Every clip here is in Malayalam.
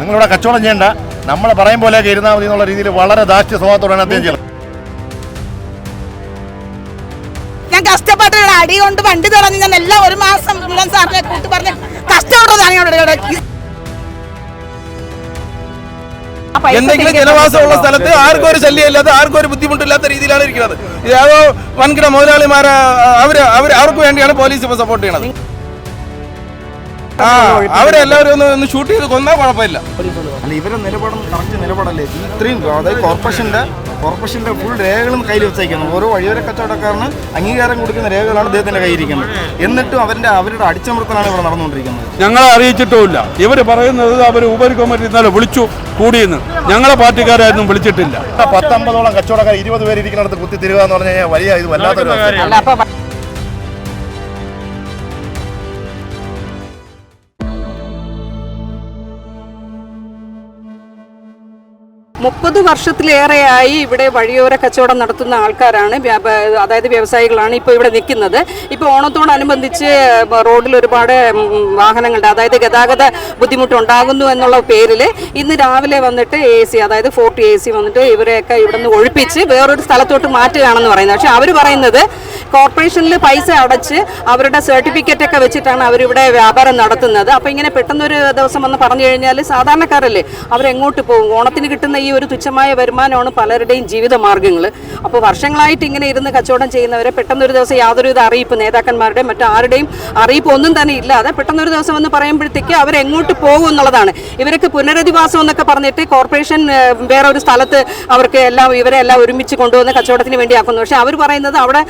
നിങ്ങളിവിടെ കച്ചവടം ചെയ്യണ്ട. നമ്മൾ പറയും പോലെ ഇരുന്നാൽ മതി എന്നുള്ള രീതിയിൽ വളരെ ദാഷ്ട്യ സ്വഭാവത്തോടെയാണ് അദ്ദേഹം ചെയ്യുന്നത് ഞാൻ കഷ്ടപ്പെട്ടിട്ട് അടി കൊണ്ട് വണ്ടി തുറന്ന് ഞാൻ എല്ലാം ഒരു മാസം മുഴുവൻ സാറിനെ കൂട്ടി പറഞ്ഞ് കഷ്ടപ്പെട്ടതാണ് ഞാൻ എന്തെങ്കിലും ജനവാസമുള്ള സ്ഥലത്ത് ആർക്കും ഒരു ശല്യമില്ലാത്ത ആർക്കും ഒരു ബുദ്ധിമുട്ടില്ലാത്ത രീതിയിലാണ് ഇരിക്കുന്നത്. ഏതോ വൻകിട മുതലാളിമാരെ അവർ അവർ അവർക്ക് വേണ്ടിയാണ് പോലീസ് ഇപ്പോൾ സപ്പോർട്ട് ചെയ്യണത്. ആ അവരെല്ലാവരും ഒന്ന് ഒന്ന് ഷൂട്ട് ചെയ്ത് കൊന്നാൽ കുഴപ്പമില്ല. അല്ല ഇവരെ നിലപാടും കറക്റ്റ് നിലപാടല്ലേ? ഇത്രയും അതായത് കോർപ്പറേഷന്റെ കോർപ്പറേഷന്റെ ഫുൾ രേഖകളും കയ്യിൽ വെച്ചേക്കുന്നു ഓരോ വഴിയോര കച്ചവടക്കാരന് അംഗീകാരം കൊടുക്കുന്ന രേഖകളാണ് അദ്ദേഹത്തിന്റെ കയ്യിരിക്കുന്നത് എന്നിട്ടും അവരുടെ അവരുടെ അടിച്ചമർത്തലാണ് ഇവിടെ നടന്നുകൊണ്ടിരിക്കുന്നത്. ഞങ്ങളെ അറിയിച്ചിട്ടുമില്ല. ഇവർ പറയുന്നത് അവർ ഉപരി കമ്മിറ്റി ഇന്നലെ വിളിച്ചു കൂടിയെന്ന്. ഞങ്ങളെ പാർട്ടിക്കാരായിരുന്നു വിളിച്ചിട്ടില്ല. പത്തമ്പതോളം കച്ചവടക്കാർ ഇരുപത് പേര് ഇരിക്കുന്നിടത്ത് കുത്തി തിരുക എന്ന് പറഞ്ഞു കഴിഞ്ഞാൽ വലിയ ഇത് വല്ലാത്തൊരു മുപ്പത് വർഷത്തിലേറെയായി ഇവിടെ വഴിയോര കച്ചവടം നടത്തുന്ന ആൾക്കാരാണ്. അതായത് വ്യവസായികളാണ് ഇപ്പോൾ ഇവിടെ നിൽക്കുന്നത്. ഇപ്പോൾ ഓണത്തോടനുബന്ധിച്ച് റോഡിൽ ഒരുപാട് വാഹനങ്ങളുടെ അതായത് ഗതാഗത ബുദ്ധിമുട്ടുണ്ടാകുന്നു എന്നുള്ള പേരിൽ ഇന്ന് രാവിലെ വന്നിട്ട് എ സി അതായത് ഫോർട്ടി എ സി വന്നിട്ട് ഇവരെയൊക്കെ ഇവിടെ നിന്ന് ഒഴിപ്പിച്ച് വേറൊരു സ്ഥലത്തോട്ട് മാറ്റുകയാണെന്ന് പറയുന്നത്. പക്ഷേ അവർ പറയുന്നത് കോർപ്പറേഷനിൽ പൈസ അടച്ച് അവരുടെ സർട്ടിഫിക്കറ്റ് ഒക്കെ വെച്ചിട്ടാണ് അവരിവിടെ വ്യാപാരം നടത്തുന്നത്. അപ്പോൾ ഇങ്ങനെ പെട്ടെന്നൊരു ദിവസം വന്ന് പറഞ്ഞു കഴിഞ്ഞാൽ സാധാരണക്കാരല്ലേ അവരെങ്ങോട്ട് പോകും? ഓണത്തിന് കിട്ടുന്ന ഈ ഒരു തുച്ഛമായ വരുമാനമാണ് പലരുടെയും ജീവിത മാർഗങ്ങൾ അപ്പോൾ വർഷങ്ങളായിട്ട് ഇങ്ങനെ ഇരുന്ന് കച്ചവടം ചെയ്യുന്നവരെ പെട്ടെന്നൊരു ദിവസം യാതൊരുവിധ അറിയിപ്പ് നേതാക്കന്മാരുടെയും മറ്റാരുടെയും അറിയിപ്പ് ഒന്നും തന്നെ ഇല്ലാതെ പെട്ടെന്നൊരു ദിവസം വന്ന് പറയുമ്പോഴത്തേക്ക് അവരെങ്ങോട്ട് പോകും എന്നുള്ളതാണ്. ഇവർക്ക് പുനരധിവാസം എന്നൊക്കെ പറഞ്ഞിട്ട് കോർപ്പറേഷൻ വേറെ ഒരു സ്ഥലത്ത് അവർക്ക് എല്ലാം ഇവരെ എല്ലാം ഒരുമിച്ച് കൊണ്ടുവന്ന് കച്ചവടത്തിന് വേണ്ടി ആക്കുന്നു പക്ഷേ അവർ പറയുന്നത് അവിടെ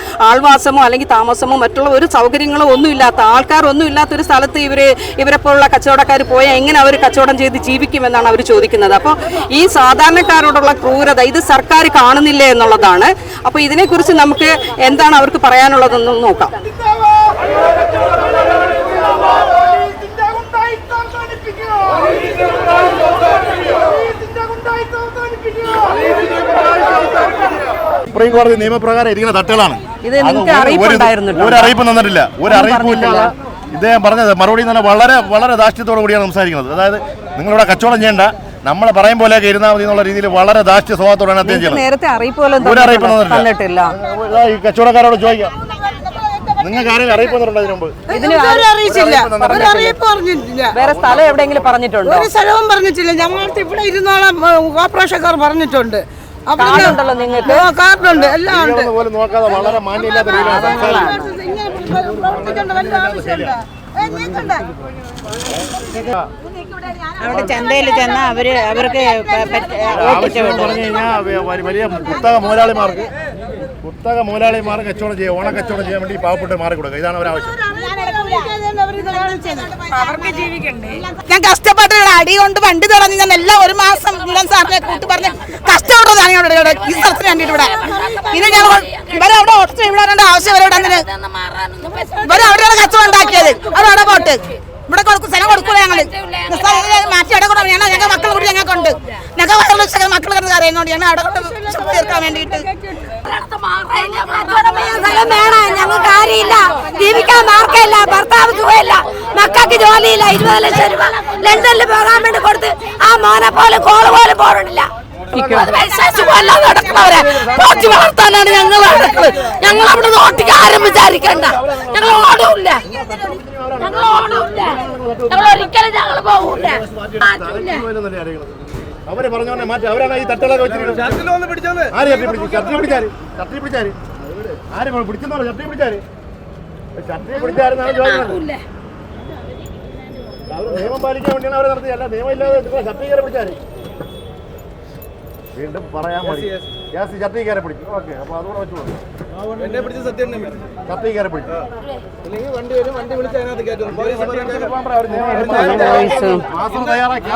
ആൾവാസമോ അല്ലെങ്കിൽ താമസമോ മറ്റുള്ള ഒരു സൗകര്യങ്ങളോ ഒന്നും ഇല്ലാത്ത ആൾക്കാരൊന്നും ഇല്ലാത്ത ഒരു സ്ഥലത്ത് ഇവർ ഇവരെ പോലുള്ള കച്ചവടക്കാർ പോയാൽ എങ്ങനെ അവർ കച്ചവടം ചെയ്ത് ജീവിക്കുമെന്നാണ് അവർ ചോദിക്കുന്നത്. അപ്പോൾ ഈ സാധാരണക്കാരോടുള്ള ക്രൂരത ഇത് സർക്കാർ കാണുന്നില്ല എന്നുള്ളതാണ്. അപ്പോൾ ഇതിനെക്കുറിച്ച് നമുക്ക് എന്താണ് അവർക്ക് പറയാനുള്ളതെന്ന് നോക്കാം. സുപ്രീം കോടതി നിയമപ്രകാരം ഇരിക്കുന്ന തട്ടുകളാണ്. ഇത് നിങ്ങൾക്ക് ഒരു- അറിയിപ്പുണ്ടായിരുന്നു ഒരു- ഒരു അറിയിപ്പ് തന്നിട്ടില്ല. ഒരു ഇദ്ദേഹം പറഞ്ഞത് മറുപടി തന്നെ വളരെ വളരെ ദാഷ്ട്യത്തോടു കൂടിയാണ് സംസാരിക്കുന്നത്. അതായത് നിങ്ങളിവിടെ കച്ചവടം ചെയ്യണ്ട. നമ്മൾ പറയും പോലെ ഇരുന്നാൽ മതി എന്നുള്ള രീതിയിൽ വളരെ ദാഷ്ട്യ സ്വഭാവത്തോടാണ് അദ്ദേഹം ചെയ്യുന്നത്. നേരത്തെ അറിയിപ്പ് പോലും ഒരു അറിയിപ്പ് തന്നിട്ടില്ല ഇതാ ഈ കച്ചവടക്കാരോട് ചോദിക്കാം. നിങ്ങൾക്ക് ആരെങ്കിലും അറിയിപ്പ് തന്നിട്ടുണ്ടോ വേറെ സ്ഥലം എവിടെയെങ്കിലും പറഞ്ഞിട്ടുണ്ടോ? ഒരു സ്ഥലവും പറഞ്ഞിട്ടില്ല. ഞങ്ങൾ ഇവിടെ ഇരുന്നോളം കോർപ്പറേഷൻകാർ പറഞ്ഞിട്ടുണ്ട്. കാർഡുണ്ടല്ലോ നിങ്ങൾക്ക്? കാർഡുണ്ട്. എല്ലാം ഉണ്ട്. വളരെ മാന്യമില്ലാത്ത? അവിടെ ചന്തയിൽ ചെന്ന അവർ അവർക്ക് വലിയ പുസ്തക മുതലാളിമാർക്ക് കുത്തക മുതലാളിമാർ കച്ചവടം ചെയ്യുക ഓണ കച്ചവടം ചെയ്യാൻ വേണ്ടി പാവപ്പെട്ട് മാറി കൊടുക്കുക ഇതാണ് ഒരു ജീവിക്കണ്ടേ? ഞാൻ കഷ്ടപ്പെട്ട് അടി കൊണ്ട് വണ്ടി തുടങ്ങി ഞാൻ എല്ലാം ഒരു മാസം മുഴുവൻ സാറിനെ കൂട്ടി പറഞ്ഞ് കഷ്ടപ്പെട്ടതാണ് ഇവിടെ ഇവിടെ ഈ സ്ഥലത്തിന് വേണ്ടിയിട്ട് ഇവിടെ. ഇത് ഞാൻ ഇവരെ അവിടെ ഒട്ടും ഇവിടെ വരേണ്ട ആവശ്യം ഇവരെ ഇവിടെ എന്തിന് ഇവരെ അവിടെയാണ് കച്ചവടം ഉണ്ടാക്കിയത്. അവരവിടെ പോട്ട്. ഇവിടെ കൊടുക്കും സ്ഥലം കൊടുക്കൂല ഞങ്ങൾ. മാറ്റി അവിടെ കൂടെ ഞങ്ങൾ ഞങ്ങൾ മക്കളെ കൂടി ഞങ്ങൾക്കുണ്ട് ഞങ്ങൾ വയറുള്ള മക്കൾ കിടന്ന് ഞങ്ങൾ അവിടെ തീർക്കാൻ വേണ്ടിയിട്ട്. മക്കൾക്ക് ജോലിയില്ല ഇരുപത് ലക്ഷം രൂപ ലണ്ടനിൽ പോകാൻ വേണ്ടി കൊടുത്ത് ആ മോനെ പോലെ കോൾ പോലെ പോകണില്ല നടക്കുന്നവരെ ഞങ്ങൾ ഞങ്ങൾ അവിടെ നോട്ടിക്ക് ആരും വിചാരിക്കണ്ട. ഞങ്ങൾ ഓടില്ല. ഞങ്ങൾ ഓടില്ല. ഞങ്ങൾ ഒരിക്കലും ഞങ്ങൾ പോകൂല. അവർ പറഞ്ഞോന്നെ മാറ്റി. അവരാണ് ഈ തട്ടുകളൊക്കെ വെച്ചിരിക്കുന്നത്. ആര് ചട്ടി പിടിച്ചു? ചട്ടി പിടിച്ചാര്? ചട്ടി പിടിച്ചാര്? ആര് പിടിച്ചെന്നോ ചട്ടി പിടിച്ചാര്? ചട്ടി പിടിച്ചാരെന്നാണ് ചോദിക്കുന്നത് അവർ നിയമം പാലിക്കാൻ വേണ്ടിയാണ് അവർ നടത്തിയത്. അല്ല നിയമം ഇല്ലാതെ ചട്ടി കയറി പിടിച്ചാര്? വീണ്ടും പറയാൻ മതി ഗ്യാസ് ചട്ടി കയറി പിടിക്കും. ഓക്കെ അപ്പൊ അതുകൂടെ വെച്ചു കൊടുക്കും എന്നെ പിടിച്ച് സത്യം എന്നെ പിടിച്ചു ചട്ടി കയറി പിടിച്ചു. അല്ലെങ്കിൽ വണ്ടി വരും വണ്ടി വിളിച്ച് അതിനകത്ത് കയറ്റും. പോലീസ് തയ്യാറാക്കി.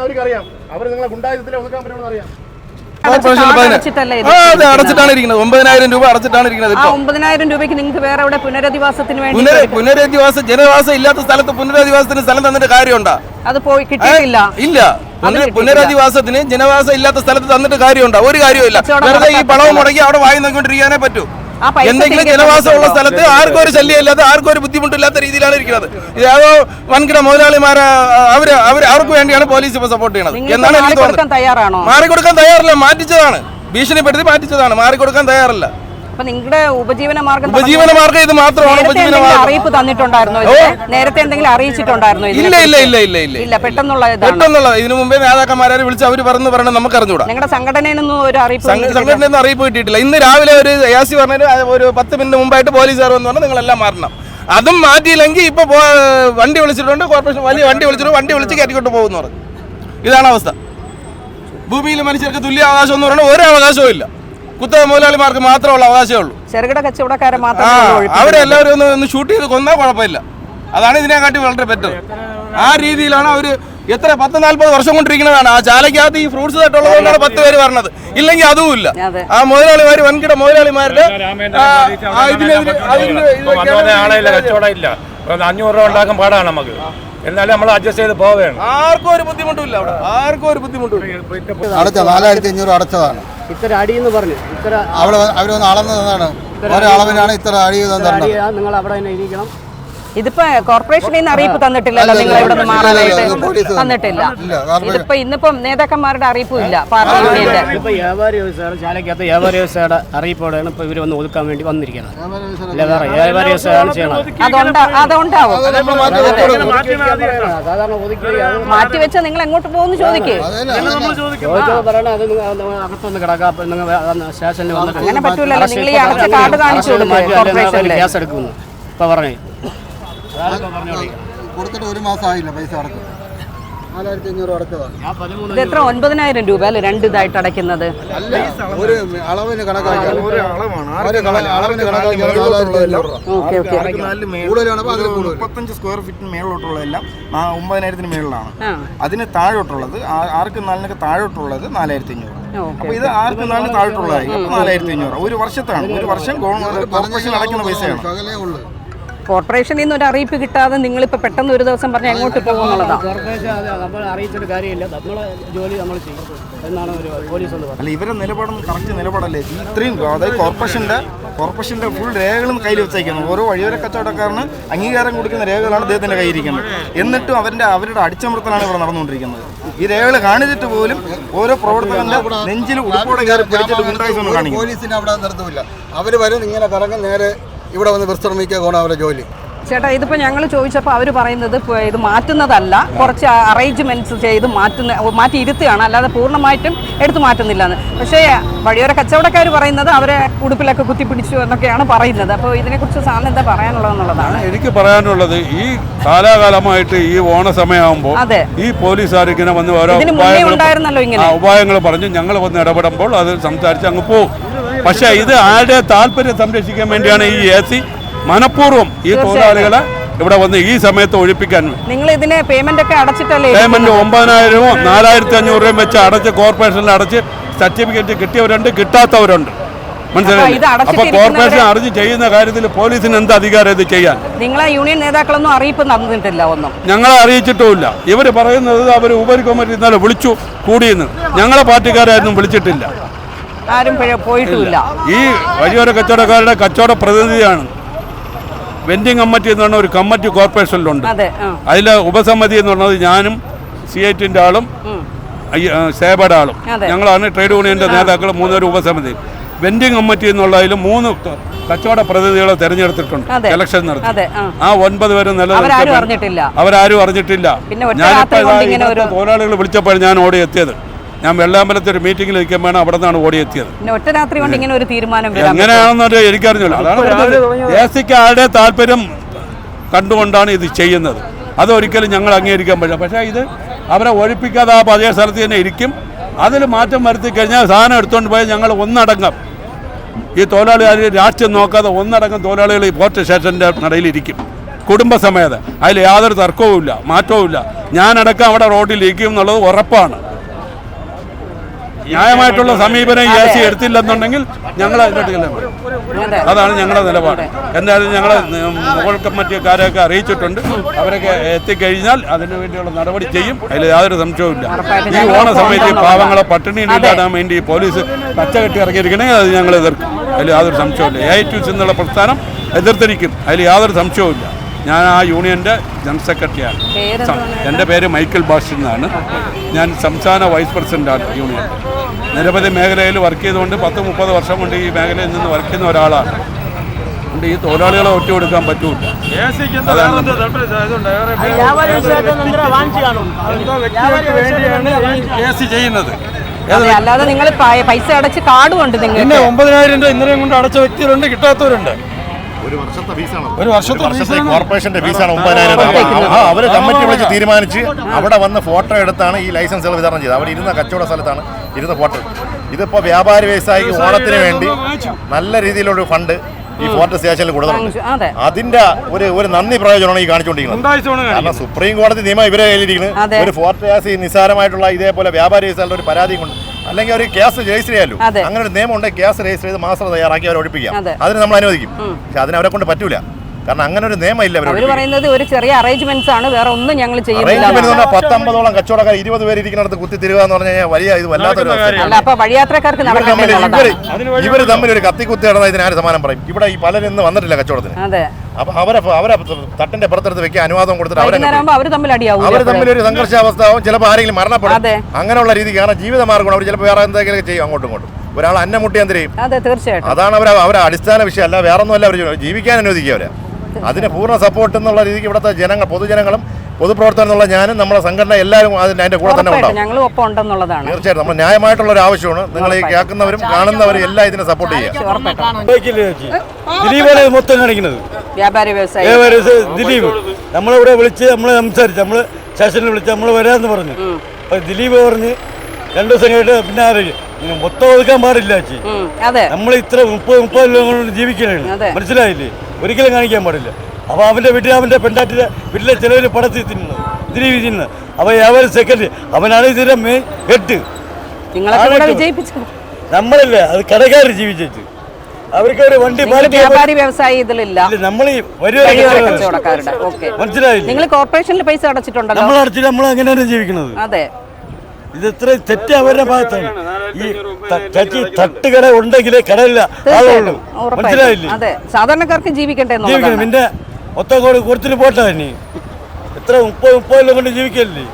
അവർക്കറിയാം അവർ നിങ്ങളെ ഗുണ്ടായുധത്തിലെ ഒതുക്കാൻ പറ്റുമെന്ന് അറിയാം. അടച്ചിട്ടാണ് ഇരിക്കുന്നത് ഒമ്പതിനായിരം രൂപ അടച്ചിട്ടാണ് ഇരിക്കുന്നത് ഒമ്പതിനായിരം രൂപയ്ക്ക് നിങ്ങൾക്ക് വേറെ എവിടെ പുനരധിവാസത്തിന് വേണ്ടി പുനര പുനരധിവാസം ജനവാസം ഇല്ലാത്ത സ്ഥലത്ത് പുനരധിവാസത്തിന് സ്ഥലം തന്നിട്ട് കാര്യമുണ്ടോ? അത് പോയി കിട്ടിയിട്ടില്ല. ഇല്ല. പുനരധിവാസത്തിന് ജനവാസം ഇല്ലാത്ത സ്ഥലത്ത് തന്നിട്ട് കാര്യമുണ്ടോ? ഒരു കാര്യമില്ല വെറുതെ ഈ പണവും മുടക്കി അവിടെ വായി നോക്കിക്കൊണ്ടിരിക്കാനേ പറ്റൂ. എന്തെങ്കിലും ജനവാസമുള്ള? സ്ഥലത്ത് ആർക്കും ഒരു ശല്യമില്ലാതെ ആർക്കും ഒരു ബുദ്ധിമുട്ടില്ലാത്ത രീതിയിലാണ് ഇരിക്കുന്നത്. ഏതോ വൻകിട മുതലാളിമാരെ അവർ അവർ അവർക്ക് വേണ്ടിയാണ് പോലീസ് ഇപ്പൊ സപ്പോർട്ട് ചെയ്യുന്നത് എന്നാണ് എനിക്ക് തോന്നുന്നത്. മാറിക്കൊടുക്കാൻ തയ്യാറല്ല. മാറ്റിച്ചതാണ്. ഭീഷണിപ്പെടുത്തി മാറ്റിച്ചതാണ്. മാറിക്കൊടുക്കാൻ തയ്യാറില്ല. അപ്പൊ നിങ്ങളുടെ ഉപജീവന മാർഗം ഉപജീവന മാർഗം ഇത് മാത്രമാണ് ഉപജീവന അറിയിപ്പ് തന്നിട്ടുണ്ടായിരുന്നോ നേരത്തെ എന്തെങ്കിലും അറിയിച്ചിട്ടുണ്ടായിരുന്നോ ഇല്ല ഇല്ല ഇല്ല ഇല്ല ഇല്ല. ഇല്ല പെട്ടെന്നുള്ള പെട്ടെന്നുള്ള ഇതിനു മുമ്പേ നേതാക്കന്മാരെ വിളിച്ച് അവർ പറഞ്ഞു പറയണം നമുക്ക് അറിഞ്ഞൂടാ നിങ്ങളുടെ സംഘടനയൊന്നും ഒരു അറിയിപ്പ് സംഘ- സംഘടനയിൽ നിന്ന് അറിയിപ്പ് കിട്ടിയിട്ടില്ല. ഇന്ന് രാവിലെ ഒരു യാസി പറഞ്ഞ ഒരു പത്ത് മിനിറ്റ് മുമ്പായിട്ട് പോലീസുകാർ വന്ന് പറഞ്ഞാൽ നിങ്ങളെല്ലാം മാറണം. അതും മാറ്റിയില്ലെങ്കിൽ ഇപ്പൊ വണ്ടി വിളിച്ചിട്ടുണ്ട് കോർപ്പറേഷൻ വലിയ വണ്ടി വിളിച്ചിട്ട് വണ്ടി വിളിച്ച് കയറ്റിക്കൊണ്ട് പോകുന്നു പറഞ്ഞു. ഇതാണ് അവസ്ഥ. ഭൂമിയിൽ മനുഷ്യർക്ക് തുല്യ അവകാശം എന്ന് പറയുന്നത് ഒരു അവകാശവും ഇല്ല. കുത്തക മുതലാളിമാർക്ക് മാത്രമുള്ള അവകാശമേ ഉള്ളൂ ചെറുകിട കച്ചവടക്കാരെ ഉള്ളൂ അവരെല്ലാവരും ഒന്ന് ഒന്ന് ഷൂട്ട് ചെയ്ത് കൊന്നാൽ കുഴപ്പമില്ല. അതാണ് ഇതിനെക്കാട്ടി വളരെ ബെറ്റർ ആ രീതിയിലാണ് അവർ എത്ര പത്ത് നാല്പത് വർഷം കൊണ്ടിരിക്കുന്നതാണ്. ആ ചാലയ്ക്കകത്ത് ഈ ഫ്രൂട്ട്സ് തട്ടുള്ളതുകൊണ്ടാണ് പത്ത് പേര് പറഞ്ഞത് ഇല്ലെങ്കിൽ അതും. ഇല്ല ആ മുതലാളിമാർ വൻകിട മുതലാളിമാരുടെ അതിന് അഞ്ഞൂറ് രൂപ ഉണ്ടാക്കാൻ പാടാണ് നമുക്ക്. എന്നാലും നമ്മൾ അഡ്ജസ്റ്റ് ചെയ്ത് പോവുകയാണ്. ആർക്കും ഒരു ബുദ്ധിമുട്ടില്ല അവിടെ. ആർക്കും ഒരു ബുദ്ധിമുട്ടില്ല അടച്ച നാലായിരത്തി അഞ്ഞൂറ് അടച്ചതാണ്. ഇത്ര അടി എന്ന് പറഞ്ഞു. ഇത്ര അവിടെ അവർ വന്ന് അളന്ന് തന്നാണ്. ഒരളവിനാണ് ഇത്ര അടി തന്നിട്ടുണ്ട് നിങ്ങൾ അവിടെ തന്നെ ഇരിക്കണം. ഇതിപ്പോ കോർപ്പറേഷനിൽ നിന്ന് അറിയിപ്പ് തന്നിട്ടില്ലല്ലോ നിങ്ങൾ ഇവിടെ നിന്ന് മാറാനായിട്ട് തന്നിട്ടില്ല. ഇതിപ്പോ ഇന്നിപ്പം നേതാക്കന്മാരുടെ അറിയിപ്പും ഇല്ല പാർട്ടി യൂണിയന്റെ വ്യാപാരി വ്യവസായ ശാലയ്ക്കകത്ത് വ്യാപാരി വ്യവസായയുടെ അറിയിപ്പോടെയാണ് ഇപ്പൊ ഇവർ വന്ന് ഒതുക്കാൻ വേണ്ടി വന്നിരിക്കുന്നത്. ഇല്ല വേറെ വ്യാപാരി വ്യവസായമാണ് ചെയ്യണത്. അതുണ്ടാ അതുണ്ടാവും സാധാരണ ഒതുക്കി മാറ്റി വെച്ചാൽ നിങ്ങൾ എങ്ങോട്ട് പോകുന്നു ചോദിക്കേ. പറയണത് അത് അകത്തൊന്ന് കിടക്കാം നിങ്ങൾ സ്റ്റേഷനിൽ വന്നിട്ട് അങ്ങനെ പറ്റൂലല്ലോ. നിങ്ങൾ ഈ അടച്ച കാർഡ് കാണിച്ചു കൊടുക്കും കോർപ്പറേഷനിലെ. ഗ്യാസ് എടുക്കുന്നു. ഇപ്പൊ പറഞ്ഞേ. കൊടുത്തിട്ട് ഒരു മാസം ആയില്ല പൈസ അടക്കം. നാലായിരത്തി അഞ്ഞൂറ് അടച്ചതാണ് ഞാൻ ഇത് എത്ര? ഒൻപതിനായിരം രൂപ അല്ലേ? രണ്ട് ഇതായിട്ട് അടയ്ക്കുന്നത്. അല്ല ഒരു അളവിന് അളവിന് മുപ്പത്തഞ്ച് സ്ക്വയർ ഫീറ്റിന് മേളിലോട്ടുള്ളതെല്ലാം ഒമ്പതിനായിരത്തിന് മേളിലാണ്. അതിന് താഴോട്ടുള്ളത് ആർക്കും നാലിനൊക്കെ താഴോട്ടുള്ളത് നാലായിരത്തി അഞ്ഞൂറ് അപ്പൊ ഇത് ആർക്ക് നാലിന് താഴോട്ടുള്ളതായി? നാലായിരത്തി അഞ്ഞൂറ് ഒരു വർഷത്താണ്. ഒരു വർഷം കോർപ്പറേഷൻ അടയ്ക്കുന്ന പൈസയാണ്. കോർപ്പറേഷനിൽ നിന്ന് ഒരു അറിയിപ്പ് കിട്ടാതെ നിങ്ങളിപ്പോ പെട്ടെന്ന് ഒരു ദിവസം പറഞ്ഞാൽ എങ്ങോട്ട് പോകുന്നുള്ളതാണ് കോർപ്പറേഷൻ അത് നമ്മൾ അറിയിച്ചിട്ട് കാര്യമില്ല. നമ്മളെ ജോലി നമ്മൾ ചെയ്യും. എന്നാണ് ഒരു പോലീസ് അല്ല ഇവരെ നിലപാടൊന്നും കറക്റ്റ് നിലപാടല്ലേ? ഇത്രയും അതായത് കോർപ്പറേഷന്റെ കോർപ്പറേഷന്റെ ഫുൾ രേഖകളും കയ്യിൽ വെച്ചേക്കുന്നത് ഓരോ വഴിയോര കച്ചവടക്കാരന് അംഗീകാരം കൊടുക്കുന്ന രേഖകളാണ് അദ്ദേഹത്തിന്റെ കയ്യിരിക്കുന്നത് എന്നിട്ടും അവരുടെ അവരുടെ അടിച്ചമർത്തലാണ് ഇവിടെ നടന്നുകൊണ്ടിരിക്കുന്നത്. ഈ രേഖകൾ കാണിച്ചിട്ട് പോലും ഓരോ പ്രവർത്തകന്റെ നെഞ്ചിൽ ഉടുപ്പോടെ കയറി പിടിച്ചിട്ട് ഗുണ്ടായിസൊന്നും കാണിക്കും പോലീസിനെ അവിടെ നിർത്തില്ല അവർ വരും ഇങ്ങനെ കറങ്ങും നേരെ ഇവിടെ വന്ന് വിശ്രമിക്കുക പോകണം അവരുടെ ജോലി. ചേട്ടാ ഇതിപ്പോ ഞങ്ങൾ ചോദിച്ചപ്പോൾ അവർ പറയുന്നത് ഇത് മാറ്റുന്നതല്ല കുറച്ച് അറേഞ്ച്മെന്റ്സ് ചെയ്ത് മാറ്റുന്ന മാറ്റി ഇരുത്തുകയാണ്. അല്ലാതെ പൂർണമായിട്ടും എടുത്തു മാറ്റുന്നില്ല എന്ന് പക്ഷേ വഴിയോര കച്ചവടക്കാർ പറയുന്നത് അവരെ ഉടുപ്പിലൊക്കെ കുത്തിപ്പിടിച്ചു എന്നൊക്കെയാണ് പറയുന്നത്. അപ്പോൾ ഇതിനെക്കുറിച്ച് സാറിന് എന്താ പറയാനുള്ളതെന്നുള്ളതാണ്. എനിക്ക് പറയാനുള്ളത് ഈ കാലാകാലമായിട്ട് ഈ ഓണസമയമാകുമ്പോൾ അതെ. ഈ പോലീസുകാർ ഇങ്ങനെ വന്ന് ഓരോ. ഉപായങ്ങൾ പറഞ്ഞു ഞങ്ങൾ വന്ന് ഇടപെടുമ്പോൾ അത് സംസാരിച്ച് അങ്ങ് പോകും. പക്ഷേ ഇത് ആരുടെ താല്പര്യം സംരക്ഷിക്കാൻ വേണ്ടിയാണ് ഈ എ സി മനഃപൂർവം ഈ തൊഴിലാളികളെ ഇവിടെ വന്ന് ഈ സമയത്ത് ഒഴിപ്പിക്കാൻ നിങ്ങൾ ഇതിന് പേയ്മെന്റ് ഒക്കെ അടച്ചിട്ടല്ലേ പേയ്മെന്റ് ഒമ്പതിനായിരമോ നാലായിരത്തി അഞ്ഞൂറ് രൂപയും വെച്ച് അടച്ച് കോർപ്പറേഷനിൽ അടച്ച് സർട്ടിഫിക്കറ്റ് കിട്ടിയവരുണ്ട് കിട്ടാത്തവരുണ്ട്. ഇത് അപ്പൊ കോർപ്പറേഷൻ അറിഞ്ഞ് ചെയ്യുന്ന കാര്യത്തിൽ പോലീസിന് എന്ത് അധികാരം ഇത് ചെയ്യാൻ? നിങ്ങളെ യൂണിയൻ നേതാക്കളൊന്നും അറിയിപ്പ് നടന്നിട്ടില്ല ഒന്നും. ഞങ്ങളെ അറിയിച്ചിട്ടുമില്ല. ഇവർ പറയുന്നത് അവർ ഉപരിക്കമ്മിറ്റി ഇന്നലെ വിളിച്ചു കൂടിയെന്ന്. ഞങ്ങളെ പാർട്ടിക്കാരായിരുന്നു വിളിച്ചിട്ടില്ല. ആരും പോയിട്ടില്ല. ഈ വഴിയോര കച്ചവടക്കാരുടെ കച്ചവട പ്രതിനിധിയാണ് വെൻഡിങ് കമ്മിറ്റി എന്ന് പറഞ്ഞ ഒരു കമ്മിറ്റി കോർപ്പറേഷനിലുണ്ട്. അതിൽ ഉപസമിതി എന്ന് പറഞ്ഞത് ഞാനും സി ഐറ്റിന്റെ ആളും സേബയുടെ ആളും. ഞങ്ങളാണ് ട്രേഡ് യൂണിയന്റെ നേതാക്കൾ മൂന്നൊരു ഉപസമിതി. വെൻഡിങ് കമ്മിറ്റി എന്നുള്ളതിൽ മൂന്ന് കച്ചവട പ്രതിനിധികളെ തെരഞ്ഞെടുത്തിട്ടുണ്ട്. ഇലക്ഷൻ നടത്തി. ആ. ഒൻപത് പേരും അറിഞ്ഞിട്ടില്ല. അവരാരും അറിഞ്ഞിട്ടില്ല. ഞാനിപ്പോ തൊഴിലാളികൾ വിളിച്ചപ്പോൾ ഞാൻ ഓടി എത്തിയത്. ഞാൻ വെള്ളാമ്പലത്തെ ഒരു മീറ്റിംഗിൽ ഇരിക്കുമ്പോൾ അവിടെ നിന്നാണ് ഓടി എത്തിയത് ഒറ്റ രാത്രി കൊണ്ട് ഇങ്ങനെ ഒരു തീരുമാനം എങ്ങനെയാണെന്ന് എനിക്കറിഞ്ഞില്ല അതാണ്. എസിക്ക് ആരുടെ താല്പര്യം കണ്ടുകൊണ്ടാണ് ഇത് ചെയ്യുന്നത്. അതൊരിക്കലും ഞങ്ങൾ അംഗീകരിക്കാൻ പറ്റില്ല. പക്ഷേ ഇത് അവരെ ഒഴിപ്പിക്കാതെ ആ പഴയ സ്ഥലത്ത് തന്നെ ഇരിക്കും. അതിൽ മാറ്റം വരുത്തി കഴിഞ്ഞാൽ സാധനം എടുത്തുകൊണ്ട് പോയാൽ ഞങ്ങൾ ഒന്നടങ്കം ഈ തൊഴിലാളികൾ രാഷ്ട്രീയം നോക്കാതെ ഒന്നടങ്കം തൊഴിലാളികൾ ഈ പോർട്ട് സ്റ്റേഷന്റെ നടയിലിരിക്കും കുടുംബസമേതം. അതിൽ യാതൊരു തർക്കവുമില്ല മാറ്റവുമില്ല. ഞാനടക്കം അവിടെ റോഡിൽ ഇരിക്കും എന്നുള്ളത് ഉറപ്പാണ്. ന്യായമായിട്ടുള്ള സമീപനം ഈ എ സി എടുത്തില്ലെന്നുണ്ടെങ്കിൽ ഞങ്ങൾ അതിനോട്ട് അതാണ് ഞങ്ങളുടെ നിലപാട്. എന്തായാലും ഞങ്ങൾ മുകൾ കമ്മിറ്റിക്കാരെയൊക്കെ അറിയിച്ചിട്ടുണ്ട്. അവരൊക്കെ എത്തിക്കഴിഞ്ഞാൽ അതിനു വേണ്ടിയുള്ള നടപടി ചെയ്യും. അതിൽ യാതൊരു സംശയവുമില്ല ഈ ഓണ സമയത്ത് ഈ പാവങ്ങളെ പട്ടിണിയിലിടാൻ വേണ്ടി പോലീസ് പച്ച കെട്ടി ഇറങ്ങിയിരിക്കണമെങ്കിൽ അത് ഞങ്ങൾ എതിർക്കും. അതിൽ യാതൊരു സംശയവുമില്ല. എ ഐ ടി എന്നുള്ള പ്രസ്ഥാനം എതിർത്തിരിക്കും. അതിൽ യാതൊരു സംശയവുമില്ല. ഞാൻ ആ യൂണിയന്റെ ജനറൽ സെക്രട്ടറിയാണ്. എന്റെ പേര് മൈക്കിൾ ബാഷ് എന്നാണ്. ഞാൻ സംസ്ഥാന വൈസ് പ്രസിഡന്റാണ് യൂണിയൻ. നിരവധി മേഖലയിൽ വർക്ക് ചെയ്തുകൊണ്ട് പത്ത് മുപ്പത് വർഷം കൊണ്ട് ഈ മേഖലയിൽ നിന്ന് വർക്ക് ചെയ്യുന്ന ഒരാളാണ്. അതുകൊണ്ട് ഈ തൊഴിലാളികളെ ഒറ്റ കൊടുക്കാൻ പറ്റൂല ചെയ്യുന്നത്. അല്ലാതെ നിങ്ങൾ പൈസ അടച്ച് കാർഡ് കൊണ്ട് നിങ്ങൾ ഒമ്പതിനായിരം രൂപ ഇന്നലെയും കൊണ്ട് അടച്ച വ്യക്തികളുണ്ട് കിട്ടാത്തവരുണ്ട്. ഒരു വർഷത്തെ കോർപ്പറേഷന്റെ ഫീസാണ് ഒമ്പതിനായിരം അവർ കമ്മിറ്റി വിളിച്ച് തീരുമാനിച്ച് അവിടെ വന്ന് ഫോട്ടോ എടുത്താണ് ഈ ലൈസൻസുകൾ വിതരണം ചെയ്തത്. അവിടെ ഇരുന്ന കച്ചവട സ്ഥലത്താണ് ഇരുന്ന ഫോട്ടോ ഇതിപ്പോ വ്യാപാരി വ്യവസായിക്ക് ഓണത്തിന് വേണ്ടി നല്ല രീതിയിലുള്ള ഫണ്ട് ഈ ഫോർട്ട് സ്റ്റേഷനിൽ കൊടുത്തിട്ടുണ്ട്. അതെ. അതിന്റെ ഒരു ഒരു നന്ദി പ്രയോജനമാണ് ഈ കാണിച്ചുകൊണ്ടിരിക്കുന്നത്. കാരണം സുപ്രീം കോടതി നിയമം ഇവരെ. കയ്യിലിരിക്കുന്നത് ഒരു ഫോർട്ട് കേസ് നിസ്സാരമായിട്ടുള്ള ഇതേപോലെ വ്യാപാരി വ്യവസായികളുടെ ഒരു പരാതി കൊണ്ട് അല്ലെങ്കിൽ ഒരു കേസ് രജിസ്റ്റർ ചെയ്യാലോ. അങ്ങനെ ഒരു നിയമം ഉണ്ടെങ്കിൽ കേസ് രജിസ്റ്റർ ചെയ്ത് മാസം തയ്യാറാക്കി അവരെ ഒഴിപ്പിക്കാം അതിന് നമ്മൾ അനുവദിക്കും. പക്ഷെ അതിന് അവരെ കൊണ്ട് പറ്റൂല. കാരണം അങ്ങനെ ഒരു നിയമം ഇല്ല പറയുന്നത് ഒരു ചെറിയ അറേഞ്ച്മെന്റ്സ് ആണ് വേറെ ഒന്നും ഞങ്ങൾ ചെയ്യുന്നില്ല. പത്തമ്പതോളം കച്ചവടക്കാർ ഇരുപത് പേര് ഇരിക്കുന്നിടത്ത് കുത്തി തിരുക എന്ന് പറഞ്ഞു കഴിഞ്ഞാൽ വലിയ ഇത് വല്ലാത്തൊരു അവസ്ഥയാണ്. അല്ല അപ്പൊ വഴിയാത്രക്കാർക്ക് ഇവർ തമ്മിൽ ഇവർ തമ്മിൽ ഒരു കത്തി കുത്തി നടന്ന ഇതിന് ആര് സമാനം പറയും? ഇവിടെ ഈ പലരും ഇന്ന് വന്നിട്ടില്ല കച്ചവടത്തിന്. അതെ. അപ്പൊ അവരെ അവരെ തട്ടിന്റെ പുറത്തെടുത്ത് വെക്കാൻ അനുവാദം കൊടുത്തിട്ട് അവരെ അവർ തമ്മിൽ ഒരു സംഘർഷാവസ്ഥ ആവും. ചിലപ്പോൾ ആരെങ്കിലും മരണപ്പെടും. അങ്ങനെയുള്ള രീതി കാരണം മാർഗം അവർ ചിലപ്പോൾ വേറെ എന്തെങ്കിലും ചെയ്യും അങ്ങോട്ടും ഇങ്ങോട്ടും. ഒരാൾ അന്നമുട്ടി എന്തിനും അതെ തീർച്ചയായിട്ടും. അതാണ് അവർ അവരെ അടിസ്ഥാന വിഷയം. അല്ല വേറെ ഒന്നുമല്ല അവർ ജീവിക്കാൻ അനുവദിക്കുക അവരെ. അതിന് പൂർണ സപ്പോർട്ട് എന്നുള്ള രീതിക്ക് ഇവിടുത്തെ ജനങ്ങൾ പൊതുജനങ്ങളും പൊതുപ്രവർത്തനം എന്നുള്ള ഞാനും നമ്മുടെ സംഘടന എല്ലാവരും അതിന്റെ അതിന്റെ കൂടെ തന്നെ ഉണ്ടാവും. ഞങ്ങൾ ഒപ്പം ഉണ്ടെന്നുള്ളതാണ്. തീർച്ചയായിട്ടും. നമ്മൾ ന്യായമായിട്ടുള്ള ഒരു ആവശ്യമാണ്. നിങ്ങൾ ഈ കേൾക്കുന്നവരും കാണുന്നവരും എല്ലാം ഇതിനെ സപ്പോർട്ട് ചെയ്യുക. മൊത്തം കാണിക്കുന്നത്? വ്യാപാരി വ്യവസായി. ദിലീപ്. നമ്മളിവിടെ വിളിച്ച് നമ്മൾ സംസാരിച്ച് നമ്മൾ സ്റ്റേഷനിൽ വിളിച്ച് നമ്മൾ വരാമെന്ന് പറഞ്ഞു. അപ്പൊ ദിലീപ് പറഞ്ഞ് രണ്ടു ദിവസം കഴിഞ്ഞിട്ട് പിന്നെ ആരെയും മൊത്തം ഒതുക്കാൻ പാടില്ല ചേച്ചി. നമ്മൾ ഇത്ര മുപ്പത് മുപ്പത് കൊണ്ട് ജീവിക്കണേ. മനസ്സിലായില്ലേ? ഒരിക്കലും കാണിക്കാൻ പാടില്ല. അപ്പൊ അവന്റെ വീട്ടിൽ അവന്റെ പെണ്ടാറ്റിലെ വീട്ടിലെ ചിലവർ പടത്തി തിന്നുന്നത് ദിലീപ് തിന്നുന്നത് അപ്പോൾ അവർ സെക്കൻഡ് അവനാണ് ഇതിന്റെ മെയിൻ ഹെഡ് നമ്മളല്ലേ? അത് കടക്കാർ ജീവിച്ചു അവർക്ക് ഒരു വണ്ടി വ്യാപാരി വ്യവസായി ഇതിലില്ല. നമ്മൾ മനസ്സിലായില്ല? നിങ്ങൾ കോർപ്പറേഷനിൽ പൈസ അടച്ചിട്ടുണ്ടല്ലോ. നമ്മൾ അടച്ചിട്ട് നമ്മൾ അങ്ങനെയാണ് ജീവിക്കുന്നത്. അതെ. ഇത് ഇത്ര തെറ്റ് അവരുടെ ഭാഗത്താണ്. ഈ ചേച്ചി തട്ടുകട ഉണ്ടെങ്കിലേ കടയില്ല. തീർച്ചയായിട്ടും. മനസ്സിലായില്ലേ? അതെ. സാധാരണക്കാർക്ക് ജീവിക്കട്ടെ ജീവിക്കണം. പിന്നെ ഒത്ത കോടി കൊടുത്തിട്ട് പോട്ടെ നീ. എത്ര മുപ്പത് മുപ്പതിലും കൊണ്ട് ജീവിക്കല്ലേ?